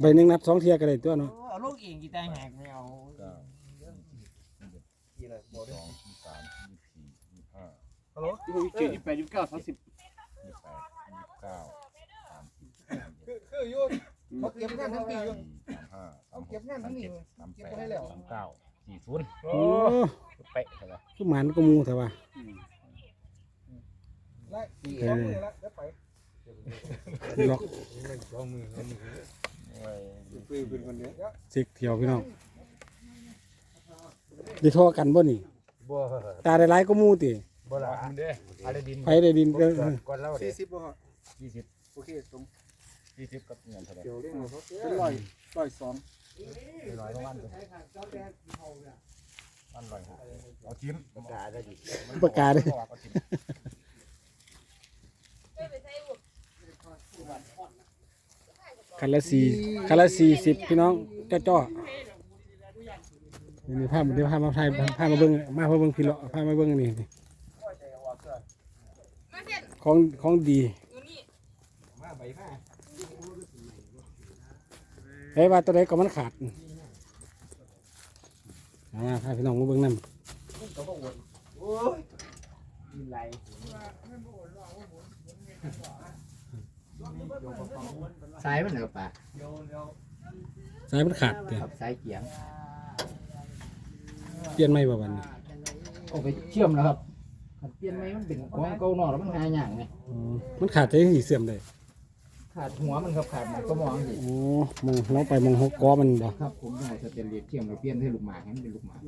ใบหนึ่งนับสองเทียก็ได้ตัวเนาะเอาลูกเองกี่ตาแหกไม่เอาเก้ากี่อะไรบอกสดิองยี่สามยี่สี่ยี่ห้าฮัลโหลยี่สิบเจ็ดยี่สิบแปดยี่สิบเก้าสามสิบยี่แปดยี่เก้าสามสิบสามคือคืออยู่เขาเก็บงานทั้งปีอยู่สามห้าสามเก็บงานทั้งนี้สามเก็บแปไว้ดแล้วสามเก้าสี่ศูนย์โอ้เป๊ะใช่ไหมคือหมันก็มูแต่ว่าไล่ปีสองมือละเดี๋ยวไป ล็อกสองมือเว้ยคุยเป็นคนเดียวสิกเที่ยวพี่น้องได้โทอกันบ่นี่บัวตาได้หลายก็มูติบัวละเด้อะไรดินไผได้ดินเด้อก่อนเล่าเด้สี่สิบบ่ฮะยี่สิบโอเคตรงยี่สิบกับเงินเท่าไหร่เดี๋ยวเรื่องเขาเป็นร้อยร้อยสองร้อยละวันเลยวันร้อยหกเอาจิ้มประกาศได้ดิประกาศเด้อเอาจิ้ม คันละสี่คันละสี่สิบพี่น้องจ้อจ้อนี่ภาพเดี๋ยวภาพมาถ่ายภาพมาเบิ่งมาเบิ่งพี่เลาะภาพมาเบิ่งนี่นี่ของของดีเฮ้ยว่าตัวใดก็มันขาดเอามาพาพี่น้องมาเบิ่งนั่นไหล สายมันเหรอปะสายมันขาดเดี๋ยวครับสายเกียงเปลี่ยนไม่บ่วันนี้เอาไปเชื่อมแล้วครับขัดเปลี่ยนไหมมันเป็นของเก่าหน่อแล้วมันหาอย่างไงอ๋อมันขาดใจสีเสื่อมได้ขาดหัวมันครับขาดหมันก็มองสิโอ้มองหัวไปมองหัวกอมันบ่ครับผมต้องเอาสเตนเลสเชื่อมแล้วเปลี่ยนให้ลูกหมากให้มันเป็นลูกหมาก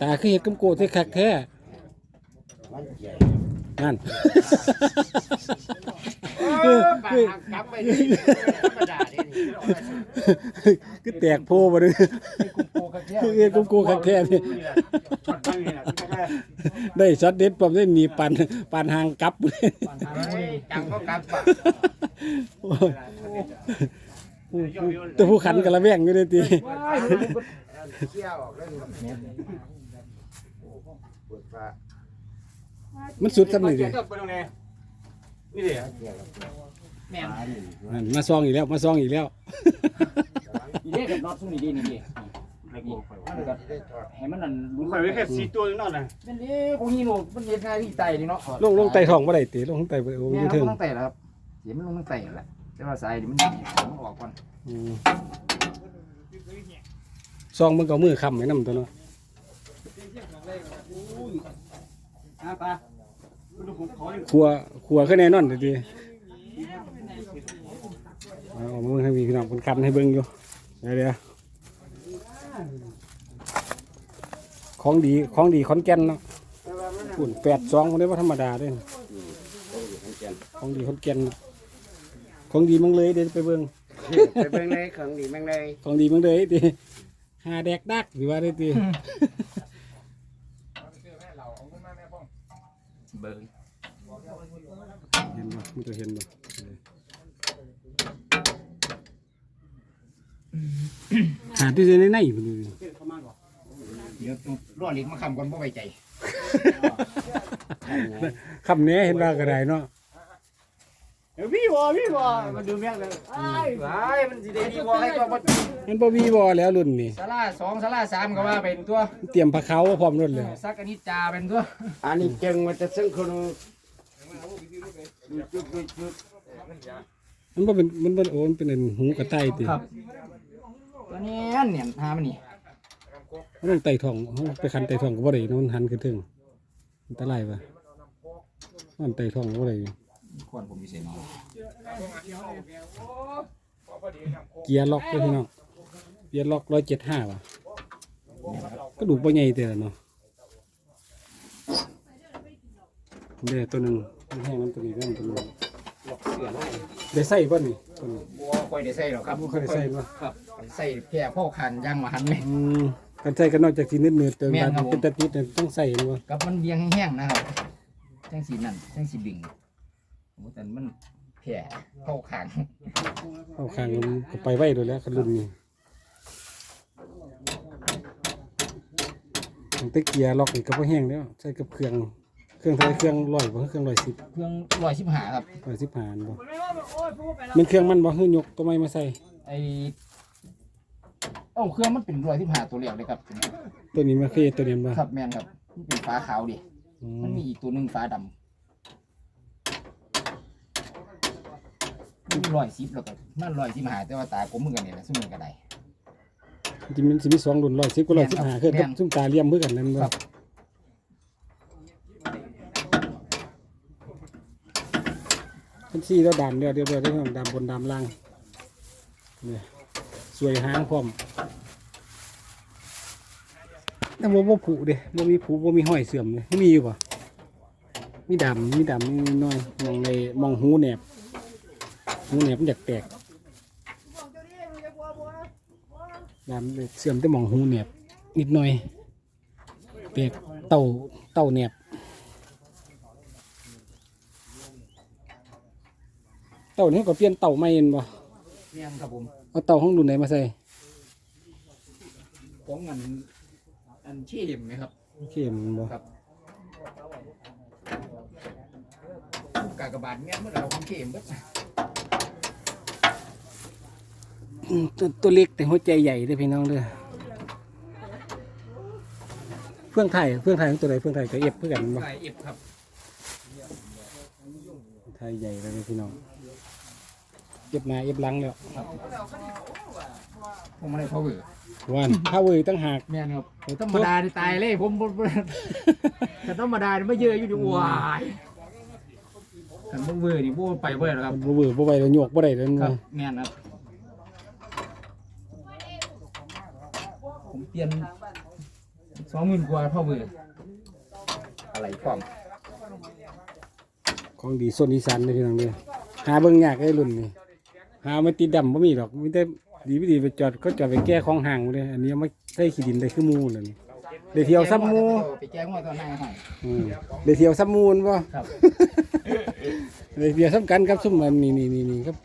ตาคือเห็ดกำโกดที่คักแท้ นั่นปากกลับไปนี่ธรรมดาเนี่คือแตกโพบ่เด้อโกกระเทียมคือเห็ดกำโกดคักแท้นี่นี่ได้ช็อตเด็ดผมได้หนีปันปันหางกลับเลยปัญหาไม่จังก็กลับปะโอ้ยผู้ผู้แต่ผู้ขันกะละแวงอยู่เลยตีเที่ยวออกแล้วนี่ปวดฟ้า มันสุดสำนึกเลยไปตรงไหนนี่เดี๋ยวแม่นนั่นมาซองอีกแล้วมาซองอีกแล้ว อีเด็กกับน็อตซุ่มนี่ดีนี่ดิให้มันนั่นลุ้นข่อยไว้แค่สี่ตัวนึงนั่นน่ะนั่นดิพวกนี้หนูมันเย็นง่ายที่ไตนี่เนาะลงลงไตท้องบ่ได้ตีลงไตบ่ได้โอ้ยแม่อยู่คเทิรับงต้องไตแล้วครับเสียมันลงตั้งไตแหละแต่ว่าสายนี่มันมันออกก่อนอืมซองมันก็เอามือค้ำไว้นำตัวเนาะ อะตาดูผมขออยู่ขัวขัวคือแน่นอนเด้อติเอาเอามาเบิ่งให้พี่น้องเพิ่นคันให้เบิ่งอยู่เดี๋ยวเดี๋ยวของดีของดีขอนแก่นเนาะปุ่น82บ่ได้ว่าธรรมดาเด้อของดีขอนแก่นของดีเมังเลยเดี๋ยวไปเบิ่งไปเบิ่งเลยของดีแม่งเลยของดีเมังเลยติหาแดกดักหรือว่าได้ติ เบิ้งเห็นบ่มันจะเห็นบ่หาที่ในในพุ่นนี่เดี๋ยวรอเล็กมาคำก่อนบ่ไว้ใจคำนี้เห็นว่าก็ได้เนาะ เดี๋ยวพี่วอพี่วอมาดูแม่งเลยไอ้มันสิได้ดีบ่ให้ก็บ่มันบ่มีบ่แล้วรุ่นนี้ศาลาสองศาลาสามก็ว่าเป็นตัว เตรียมผ้าขาวพร้อมรุ่นแล้วสักอันนี้จาเป็นตัว อันนี้จึงมันจะซึ่งคนมันบ่เป็นมันบ่โอนเป็นอันหูกระต่ายติตัวนี้เนี่ยหามันนี่มันต้องไต่ท้องเฮาไปคันไต่ท้องก็บ่ได้เนาะมันหันขึ้นถึงอันตรายป่ะมันไต่ท้องก็บ่ได้ ควรผมมีเสียงเกียร์ล็อกเด้อพี่น้องเกียร์ล็อก175ว่ะกระดูกบ่ใหญ่แต่ละเนาะเด้อตัวหนึงมันแห้งน้ำตัวนี้น้ำตัวนี้ล็อกเสื้อได้ได้ใส่บ่นี่ตัวนี้บ่ค่อยได้ใส่หรอกครับบ่ค่อยได้ใส่บ่ครับใส่แค่พ่อคันย่างมาหันไหมอืมกันใส่กันนอกจากสิเนืดๆเติมแม่บานครับผมเป็นตะติดเนี่ยต้องใส่บ่กับมันเบียงแห้งๆนะครับจังสีนั่นจังสีบิ่ง โอ้แต่มันแผ่เข้าขางเข้าข้างมันก็ไปไว้โดยแล้วคันรุ่นนี้ตั้งแต่เกียร์ล็อกนี่ก็บ่แห้งแล้วใส่กับเครื่องเครื่องไทยเครื่องร้อยบ่เครื่องร้อยสิบเครื่องร้อยสิบห้าครับ ร้อยสิบห้าอันบ่มันเครื่องมันบ่คือยกตัวไม่มาใส่ไอเอ้าเครื่องมันเป็นร้อยสิบห้าตัวเรียกเลยครับ ตัวนี้มันคือตัวนี้บ่ครับแมนครับมันเป็นฟ้าขาวดิ อืมันมมีอีกตัวหนึ่งฟ้าดำ มันร้อยสิบแล้วก็มันร้อยสิบห้าแต่ว่าตาผมเหมือนกันเนี่ยนะซึ่งมันก็ได้จริงๆมันสิมีสองรุ่นร้อยสิบกับร้อยสิบห้าคือแม่กับนซุ่มตาเลี่ยมคือกันนั่นบ่ครับเป็นซี่แล้วดำเดียวเดียวเดียวได้ดำบนดำล่างเนี่ยสวยหางพร้อมแต่ว่าบ่ผุเด้บ่มีผุบ่มีห้อยเสื่อมเลยมีอยู่ป่ะมีดำมีดำนิดหน่อยมองในมองหูแหนบ หูแหนบมันอยากแตกดำเลยเสื่อมแต่มองหูแหนบนิดหน่อยแตกเต่าเต่าแหนบเต่านี่ก็เปลี่ยนเต่าใหม่เห็นบ่แม่นครับผมเอาเต่าห้องดุนไหนมาใส่ของอันอันเข้มไหมครับเข้มบ่ครับกากบาทแม่นเมื่อเราของเข้มเบิด อืม ตัวตัวเล็กแต่หัวใจใหญ่เด้อพี่น้องเด้อเฟื่องไทยเฟื่องไทยของตัวไหนเฟื่องไทยก็เอฟเพื่อกันบ่สายเอฟครับไทยใหญ่เลยพี่น้องเอฟหน้าเอฟหลังแล้วผมไม่ได้พาวเวอร์วันถ้าเว้ยตั้งหากแม่นครับธรรมดานี่ตายเลยผมผมผมแต่ธรรมดานี่ไม่เยอะอยู่ดีวายขันบ่เวอร์นี่บ่ไปเวอร์แล้วครับบ่เบื่อบ่ไหวแล้วโยกบ่ได้แล้วครัเนาะบแม่นครับ ผมเปลี่ยนสองหมื่นกว่าพาวเวอร์อะไรพร้อมของดีโซนอีสานเด้อพี่น้องเด้อหาเบิ่งยากไอ้รุ่นนี่หาไม่ติดดำบ่มีดอกมีแต่ดีไม่ดีไปจอดก็จอดไปแก้ของห่างหมดเลย อันนี้เอามาใส่ขี้ดินได้คือหมูนั่นได้เที่ยวซับหมูไปแจ้งว่าตอนไหนให้อืมได้เที่ยวซับหมูนบ่ครับได้เที่ยวซ้ำกันครับซุ่มมันนี่นี่นี่นี่ครับ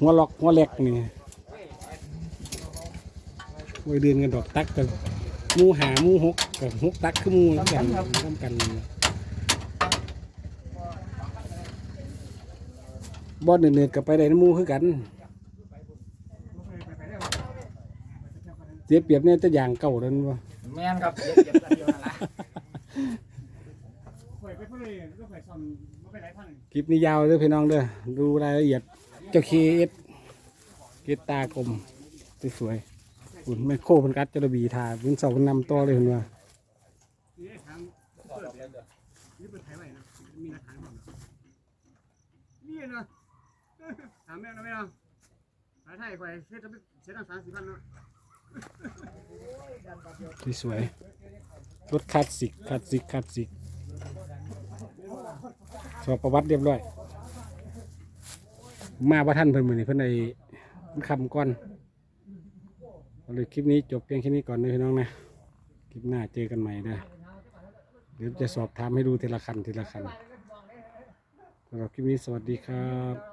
หัวล็อกหัวแหลกนี่ ไว้เดือนกันดอกตักกันหมูหาหมูหกกับหกตักคือหมูแล้วกันซ้ำกันบ่เนืดๆกับไปได้น้ำหมูคือกันเสียเปรียบเนี่ยแต่อย่างเก่าแล้วนั่นบ่แม่นครับเดี๋ยวเดี๋ยวเดี๋ยวนะข่อยไปเพื่อนเลยก็ข่อยซ่อมบ่ไปหลายพันคลิปนี้ยาวเด้อพี่น้องเด้อดูรายละเอียดเจ้าเคเอสเกตตากลมสวยๆ หุ่นไม่โค้เพันกัดเจระบีทาเป็นเสานำต่อเลยเห็นว่านี่ได้ถามเปิดนี่เปิดไทยไว้นะมีหลักฐานบ่นี่นะถามแม่นะแม่นะสายไทยข่อยเฮ็ดจะเสียตั้งสามสี่พันเนาะสวยๆรถคลาสสิกคลาสสิกคลาสสิกสอบประวัติเรียบร้อย มาว่าท่านเพิ่นมือนี่เพิ่นในคำก่อน เอาเลยคลิปนี้จบเพียงแค่นี้ก่อนนะพี่น้องนะ คลิปหน้าเจอกันใหม่นะเดี๋ยวจะสอบถามให้ดูทีละคันทีละคันสำหรับคลิปนี้สวัสดีครับ